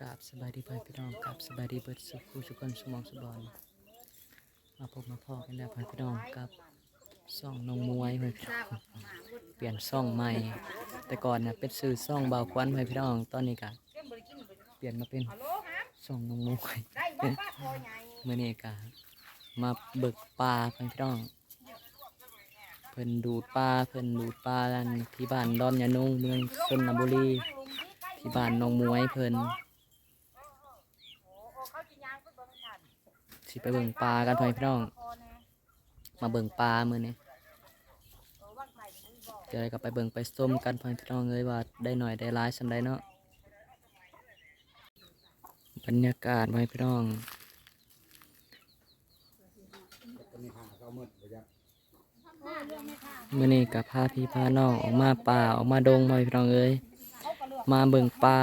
กราบสบายดีพ่อพี่น้องกราบสบายดีเบิดสุขผู้ทุกคนสมองสบอนมาพบมาพ่อกันแล้วพ่อพี่น้องกับซ่องน้องมวยพ่อพี่น้องเปลี่ยนซ่องใหม่ แต่ก่อนน่ะเป็นสื่อซ่องเบาควันพ่อพี่น้องตอนนี้ก็เปลี่ยนมาเป็นซ่องน้องมวยเมื่อนี้ก็มาเบิกปลาพ่อพี่น้องเพิ่นดูดปลาเพิ่นดูดปลาอันที่บ้านดอนยานุ่งเมืองชนบุรีที่บ้านน้องมวยเพิ่น สิไปเบิ่งปลากันพ่อพี่น้อง มาเบิ่งปลามื้อนี้เดี๋ยวก็ไปเบิ่งไปส้มกันพ่อพี่น้องเอ้ยว่าได้หน่อยได้หลายสันใดเนาะบรรยากาศพ่อพี่น้องมื้อนี้กับพาพี่พาน้องออกมาป่าออกมาดงพ่อพี่น้องเอ้ยมาเบิ่งปลา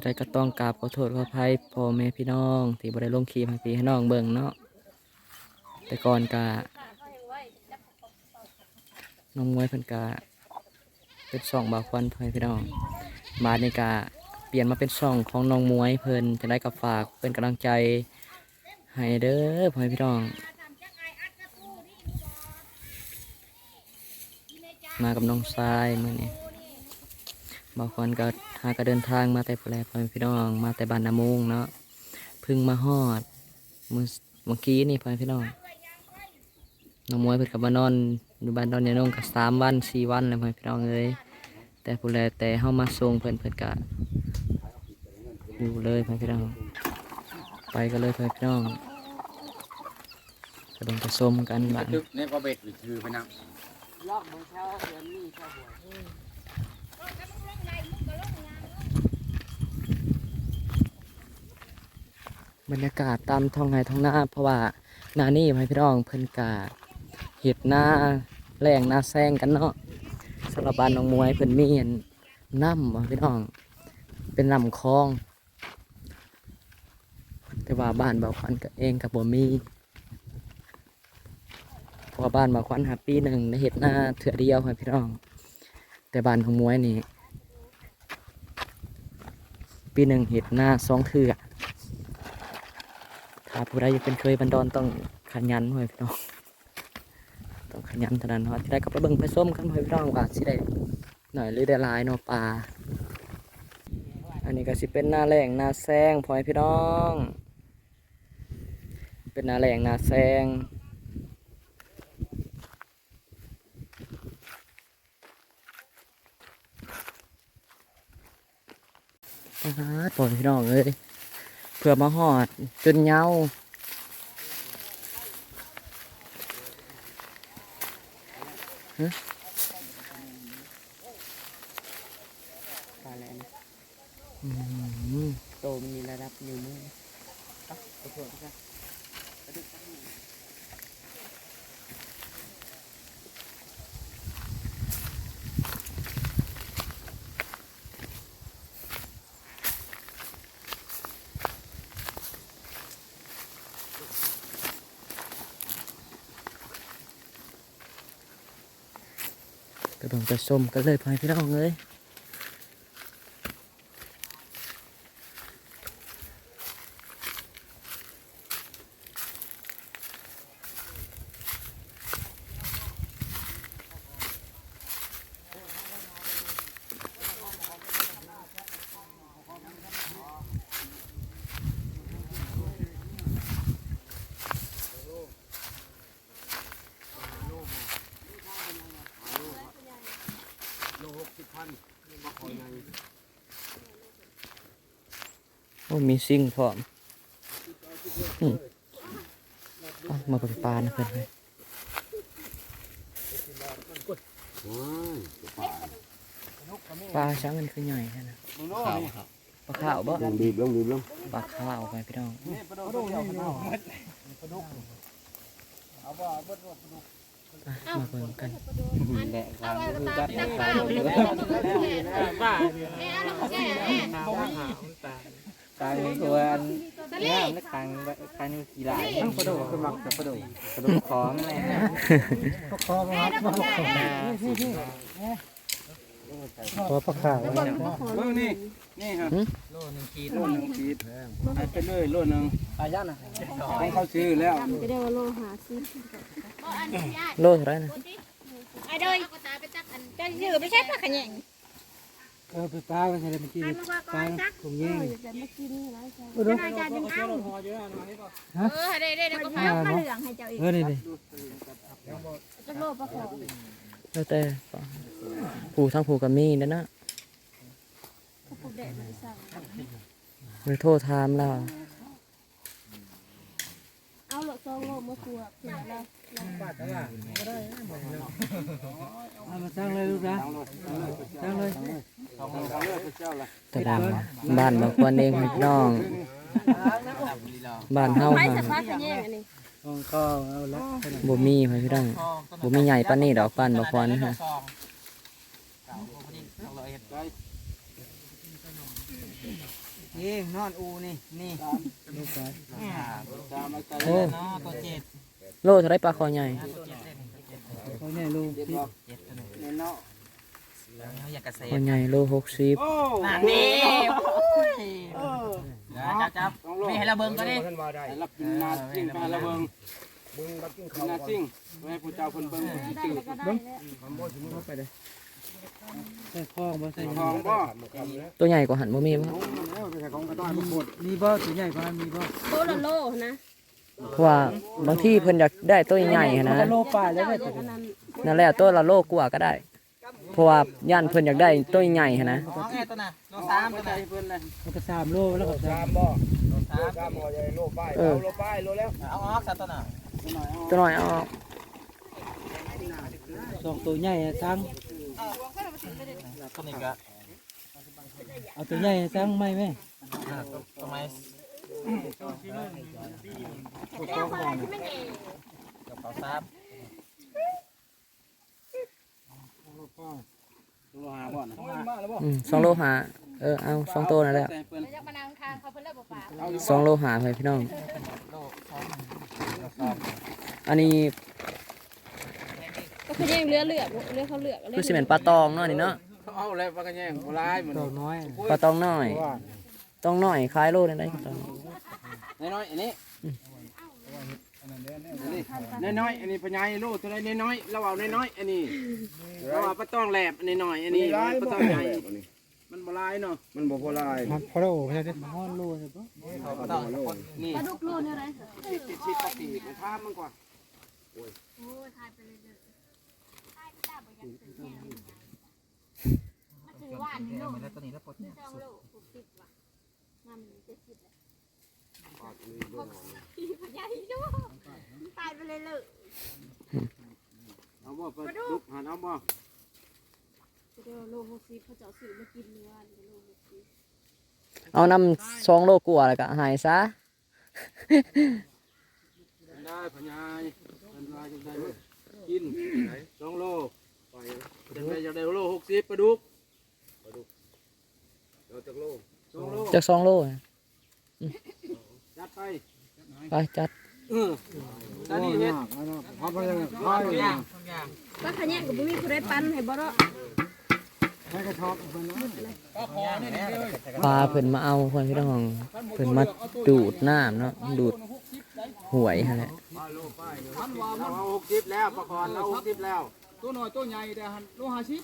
จะได้ก็ต้องกราบขอโทษขออภัยพ่อแม่พี่น้อง ที่บ่ได้ลงคลิปให้พี่ให้น้องเบิ่งเนาะแต่ก่อนกะน้องมวยเพิ่นกะเป็นช่องบาควันพ่อพี่น้อง มาในกะเปลี่ยนมาเป็นช่องของน้องมวยเพิ่นจะได้กับฝากเป็นกำลังใจให้เด้อพ่อพี่น้อง มากับน้องทรายมื่อนี้บางคนก็ หาก็เดินทางมาแต่ผู้แลพ่อพี่น้อง มาแต่บ้านนามุงเนาะพึ่งมาฮอดมือเมื่อกี้นี่พ่อพี่น้องน้องมวยเพิ่นกับมานอนอยู่บ้านดอนยานงกับสามวันสี่วันเลยพ่อพี่น้องเลยแต่ผู้แลแต่เฮามาส่งเพิ่นเพิ่นกะอยู่เลยพ่อพี่น้อง ไปกันเลยพ่อพี่น้องกระดงกระส้มกันบ้านดึกเนี่ยก็เบ็ดหรือคือไปนั่ง บรรยากาศตามท้องไร่ท้องนาเพราะว่านานี่พี่น้องเพิ่นกาเห็ดหน้าแรงหน้าแซงกันเนาะสำหรับบ้านน้องมวยเพิ่นมีอันน้ำว่ะพี่น้อง เป็นน้ำคลอง แต่ว่าบ้านบ่าวควันก็เองกับบ่มีเพราะว่าบ้านบ่าวควันหาปีหนึ่งได้เห็ดหน้าเถื่อเดียวค่ะพี่น้อง แต่บ้านของมวยนี่ปีหนึ่งเห็ดหน้าสองเถื่อาผู้ใดยากเป็นเคยบันดอนต้องขยันหน่อยพี่น้องต้องขยันเท่านั้นเนาะที่ได้ก็ไปเบิ่งไปส้มกันหน่อยพี่น้องว่าสิได้หน่อยหรือได้ลายเนาะปลาอันนี้ก็สิเป็นหน้าแรงหน้าแซงพอให้พี่น้อง เป็นหน้าแรงหน้าแซงปาดพ่อให้พี่น้องเอ้ย เพื่อมาหอดจนเหงาฮะปลาแล้วนะอืมโตมันมีระดับนิ้วมืออะขอโทษค รับไปเบิ่งไปส้มกันเลยพ่อให้พี่น้องเลย โลหกสิบพันมาคอยไง โอ้มีซิ่งพร้อมอืมเอามาเบิ่งปลานะเพื่อนเลยว้ายปลาช้างมันคือใหญ่แค่นะข่าวครับปลาขาวบ่ลงบีบลงบีบลงปลาขาวไปพี่น้องเอาบ่เบิดบ่อะมาเบิ่งกันแหละความคือบัดตั้งปลาเปล่าเลเลยยบ้าเอ๊ะแล้วมันแก่แน่ปลาในตัวอันงามและคังคังนี่กี่หลายต้องกระโดดขึ้นมาจะกระโดดกระโดดของอะไรนะแม่แล้วมันแก่แน่ขอประกาศแล้วบอลก็ขอเบิ่งนี่นี่ฮะโลนึงขีดโลหนึงขีดให้ไปเลยโลหนึงอายันน่ะให้เขาซื้อแล้วจำจะได้ว่าโลหาซิโลเท่าไหรนะไอ้เด้ยตาไปจักอันจะยือไม่ใช่ปลาขยง เออไปปลาไปใส่เมื่อกี้อันมาก่อนจักผมยิงจะมากินอะไรจ้ะเออเด้ออาจารย์ยังเอาเออได้ได้ก็พามาเหลืองให้เจ้าอีกเออนี่ดิจักโลปลาขอแล้วแต่ผู้ทั้งผู้กับมีนั่นนะก็ปลูกแดดมาสั่งเลยโทษถามเราเอาหลอดซองโลมาครัวเผื่อเราเอามา ตั้งเลยลูกนะตั้งเลยเอาเลยไปเจ้าละตะดังบ้านมาควรเองพี่น้อง บ้านเฮาไปหาสักปลาขยงอันนี้ของข้าวเอาละบ่มีพี่น้องบ่มีใหญ่ปานนี้ดอกปานบ่ควรฮะนี่นอนอูนี่นี่นี่ไปตามมาใส่โอ้เนาะตัวเจ็ด โลเท่าไรปลาคอใหญ่เขาเนี่ยลูกเจ็ดเนาะคอใหญ่โลหกสิบนี่เออจับจับมีให้เราเบิ่งก็ได้ให้รับกินนาซิ่งไปละเบิ่งเบิ่งรับกินนาซิ่งไว้ให้ผู้เจ้าเพิ่นเบิ่งเพิ่นสิได้จืดแล้วก็ได้แล้วใส่ข้องบ่ใส่ทองบ่ตัวใหญ่กว่าหันบ่มีบ่มีบ่ตัวใหญ่บ่ามีบ่โลละโลนะ เพราะว่าบางที่เพิ่นอยากได้ตัวใหญ่ๆหั้นนะ โลป่าแล้วแม่อันนั้นนั่นแหละตัวละโลกว่าก็ได้ เพราะว่าย่านเพิ่นอยากได้ตัวใหญ่หั้นนะอ๋อแม่ตัวน่ะโลตาสามมตัวใจน่ะเพิ่นเลยมันก็สามโลแล้วก็สามบ่โลสามตามบ่ใหญ่โลป้ายเออโลป้ายโลแล้วเอาออกซะตัวน่ะตัวน้อยเอาออกสองตัวใหญ่ทั้งตัวนี้ก็เอาตัวใหญ่ทั้งไม่แม่ทำไมแก้วอะไรที่มันใหญ่กับเขาทราบโลหาบ่นะอืมสองโลหาเออเอาสองตัวนั่นแหละใส่เพิ่นแล้วจะมานางทางเขาเพิ่นเลิกป่าเอาอยู่สองโลหาไปพี่น้องโลกสองโลกสอง อันนี้ก็คือยังเลือเลือกเลือเขาเลือกคือสิเป็นปลาตองเนาะนี่เนาะเอาแล้วว่ากันแย่งบ่ร้ายมันตัวน้อยปลาตองน้อยต้องน้อยคล้ายโลนึงได้ปลาตอง น้อยๆอันนี้น้อยๆอันนี้พญายโลตัวใดน้อยๆเราเอาน้อยๆอันนี้เราเอาปลาต้องแหลบอันนี้น้อยอันนี้ปลาต้องใหญ่มันบ่ลายเนาะมันบ่พอลายมันพอโลไม่ใช่ห้อนโลใช่ปะเขาก็ต้องคนนี่ปลาดุกโลเนี่ยอะไรชิดชิดปกติไปทามมันกว่าโอ้ยทายไปเลยเลยถือว่าอันนี้โลไม่ได้ตัวนี้แล้วปลดเนี่ยเจ้าโลหกสิบว่ะนั่นเจ็ดสิบเลย ตายไปเลยเลยเอาบ่ปลาดุกหันเอาบ่เดี๋ยวโลหกสิบเขาจะเอาซื้อมากินเนื้อโลหกสิบเอานำสองโลกว่าแล้วก็หายซะได้พญายมันลายจังได๋กิน2โลไปจังได๋จะได้โล60ปลาดุกปลาดุกเอาจักโล2โลจากสองโลอะ จัดไปไปจัดเออตอนนี้เฮ็ดเอาไปเลยพอทุกอย่างทุกอย่างปลาขยงกับบุ้มีผู้ใดปั้นให้บ่เนาะให้กระทบมันนะก็พอเนี่ยเลยปลาเพิ่นมาเอาเพิ่นพี่น้องเพิ่นมาดูดน้ำเนาะดูดหวยหั่นแหละเราเอา60แล้วประกอบเรา60แล้ว ตัวน้อยตัวใหญ่แต่หันโลห้าสิบ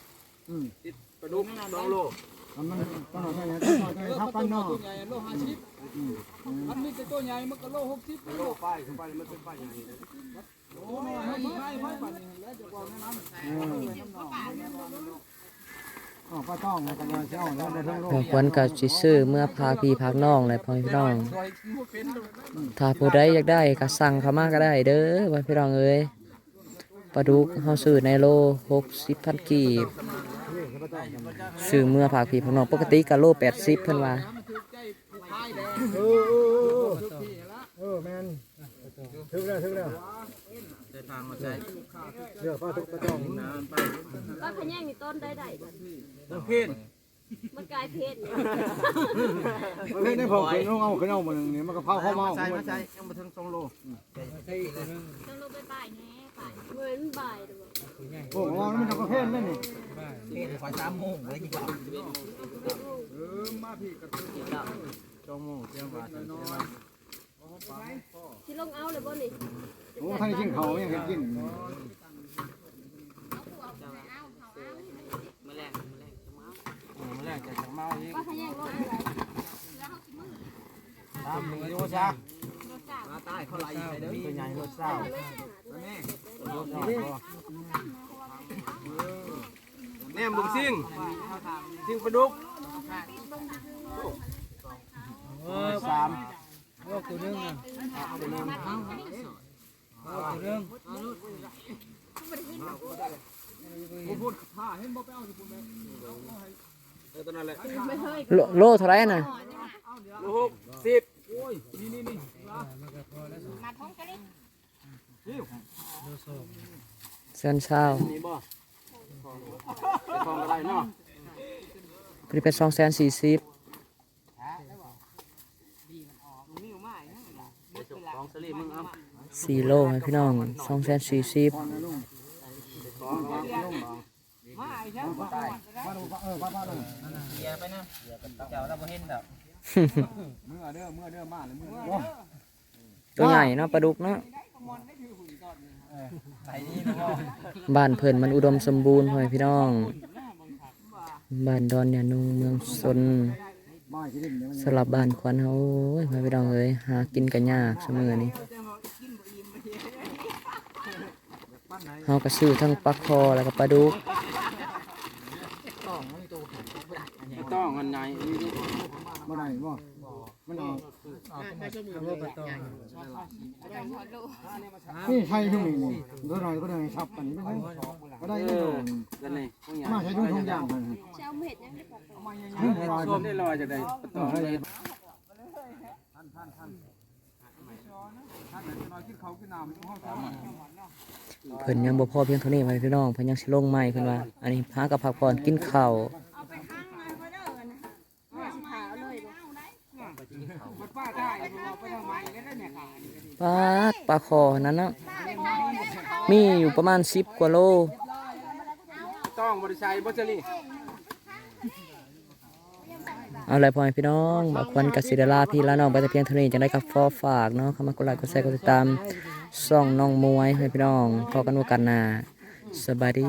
ติดปลาดุก2โล มันต้องใช่ไหมต้องใช่ทับกันเนาะตัวใหญ่โลห้าสิบอันนี้ตัวใหญ่มันก็โลหกสิบโลป้ายเข้าไปมันเป็นป้ายใหญ่โอ้ยให้ให้ให้ปั่นแล้วจะบอกแนะนำอ๋อป้าต้องกันมาเช้าแล้วในทั้งโลพอควรก็สิซื้อเมื่อพาพี่พาน้องเลยพ่อพี่น้อง ถ้าผู้ใดอยากได้ก็สั่งเขามาก็ได้เด้อพ่อพี่น้องเอ้ยปลาดุกเฮาซื้อในโล60,000กีบ ซื้อเมื่อพาพี่พน้องปกติก็โล80เพิ่นว่าเออเออแมนถึงแล้วถึงแล้วเดินทางมาใช้เดี๋ยวป้าทุกป้าต้องน้ำปลาขยงนี่ต้นได้ได้ต้องเพ่นมันกลายเพศเนี่ยมันไม่ได้พอขึ้นเอาขึ้นเอามันนี่มันก็เผาเข้าเมาใช้มาใช้ยังมาถึงสองโลต้องโลไปบ่ายแน่บ่ายเหมือนบ่ายเด้อโอ้โหมันจะกระเพาะ เลยนี่เฮ็ดไฟ3โมงเลยกินข้าวเออมาพี่กระตุ้นจองโมงเตรียมบาทน้อยสิลงเอาเลยบ่นี่โอ้ท่านกินเขายังเห็นกินมาแรกจะจังเมาอีกว่าถ้าแย่งรถได้ตามมือโยชามาใต้เขาไล่ไปเด้อตัวใหญ่รถเศร้าแม่รถเศร้า แนมบุกซิ่งซิ่งปลาดุกสามว่าตัวนึงอะตัวนึงว่าตัวนึงพูดผ้าเห็นบ่ไปเอาสิคุณแม่เออตัวนั้นแหละโลโลเท่าไหรน่ะลูกหกสิบโอ้ยนี่นี่นี่มาท้องกันดิเส้นเช้านี่บ่ไป ทองอะไรเนาะกรีเป็นสองแสนสี่สิบของสลีมึงเอาสี่โลให้พี่น้องสองแสนสี่สิบเยียไปนะเจ้าเราบ่เห็นดอกเมื่อเด้อเมื่อเด้อมาเลยเมื่อตัวใหญ่เนาะปลาดุกเนาะ บ่บ้านเพิ่นมันอุดมสมบูรณ์พ่อแม่พี่น้อง บ้านดอนยานุงเมืองสนบ้าจะดิ้นเนี่ยสำหรับบ้านควันเฮาโอ้ยพ่อแม่พี่น้องเอ้ยหากินกันยากเสมอนี้เฮาก็ซื้อทั้งปลาคอแล้วก็ปลาดุกไม่ต้องอันไหนนี่ดิ มาได้บ่มันเอานี่ใช่ทุ่งนี่นี่ตัวหน่อยก็ได้ชับกันนี่ไม่ก็ได้เอไม่โดอนกันนี่พวกใหญ่มาใช้ทุ่งทุ่งอย่างกันสิเอาเห็ดยังได้บอกชมได้ลอยจากใดต่อเลยเพิ่นยังบ่พอเพียงเท่านี้พ่อแม่พี่น้องเพิ่นยังสิลงใหม่เพิ่นว่า อันนี้พากับพักผ่อนกินข้าว เอาไปข้างมาก็ได้นะว่าสิขาวเลยบ่ ป้าได้เราไปทำไมได้เนี่ยค่ะปลาดปลาคอนั้นนะมีอยู่ประมาณ10กว่าโล ต้องบริษัทบัจลีเอาล่ะไรพ่อแม่พี่น้องบากควันกสิเดลาพี่ละน้องไปแต่เพียงเท่านี้จะได้กับฟอฝากเนาะเข้ามากดไลค์กดแชร์กดติดตามส่องน้องมวยให้พี่น้องพอกันว่ากันนาสบายดี